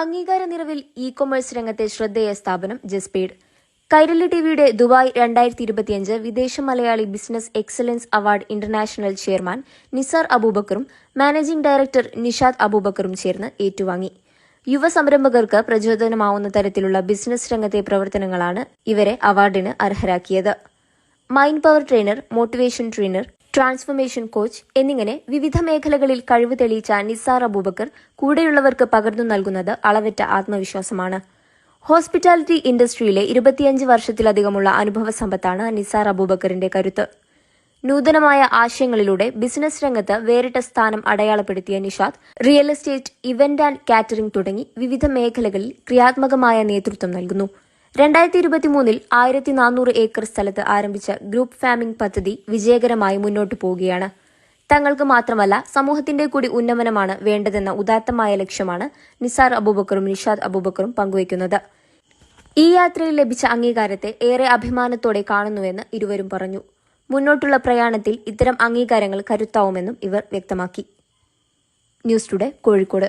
അംഗീകാര നിറവിൽ E commerce രംഗത്തെ ശ്രദ്ധേയ സ്ഥാപനം ജസ്പീഡ്. കൈരളി ടിവിയുടെ ദുബായ് രണ്ടായിരത്തി ഇരുപത്തിയഞ്ച് വിദേശ Malayali business excellence award international chairman Nisar അബൂബക്കറും managing director Nishad അബൂബക്കറും ചേർന്ന് ഏറ്റുവാങ്ങി. യുവ സംരംഭകർക്ക് പ്രചോദനമാവുന്ന തരത്തിലുള്ള ബിസിനസ് രംഗത്തെ പ്രവർത്തനങ്ങളാണ് ഇവരെ അവാർഡിന് അർഹരാക്കിയത്. Mind power trainer motivation trainer transformation coach എന്നിങ്ങനെ വിവിധ മേഖലകളിൽ കഴിവ് തെളിയിച്ച നിസാർ അബൂബക്കർ കൂടെയുള്ളവർക്ക് പകർന്നു നൽകുന്നത് അളവറ്റ ആത്മവിശ്വാസമാണ്. ഹോസ്പിറ്റാലിറ്റി ഇൻഡസ്ട്രിയിലെ ഇരുപത്തിയഞ്ച് വർഷത്തിലധികമുള്ള അനുഭവ സമ്പത്താണ് നിസാർ അബൂബക്കറിന്റെ കരുത്ത്. നൂതനമായ ആശയങ്ങളിലൂടെ ബിസിനസ് രംഗത്ത് വേറിട്ട സ്ഥാനം അടയാളപ്പെടുത്തിയ Nishad real estate event and catering തുടങ്ങി വിവിധ മേഖലകളിൽ ക്രിയാത്മകമായ നേതൃത്വം നൽകുന്നു. രണ്ടായിരത്തി ഇരുപത്തിമൂന്നിൽ ആയിരത്തി നാനൂറ് ഏക്കർ സ്ഥലത്ത് ആരംഭിച്ച ഗ്രൂപ്പ് ഫാമിംഗ് പദ്ധതി വിജയകരമായി മുന്നോട്ടു പോവുകയാണ്. തങ്ങൾക്ക് മാത്രമല്ല സമൂഹത്തിന്റെ കൂടി ഉന്നമനമാണ് വേണ്ടതെന്ന ഉദാത്തമായ ലക്ഷ്യമാണ് നിസാർ അബൂബക്കറും നിഷാദ് അബൂബക്കറും പങ്കുവയ്ക്കുന്നത്. ഈ യാത്രയിൽ ലഭിച്ച അംഗീകാരത്തെ ഏറെ അഭിമാനത്തോടെ കാണുന്നുവെന്ന് ഇരുവരും പറഞ്ഞു. മുന്നോട്ടുള്ള പ്രയാണത്തിൽ ഇത്തരം അംഗീകാരങ്ങൾ കരുത്താവുമെന്നും ഇവർ വ്യക്തമാക്കി. News today Kozhikode.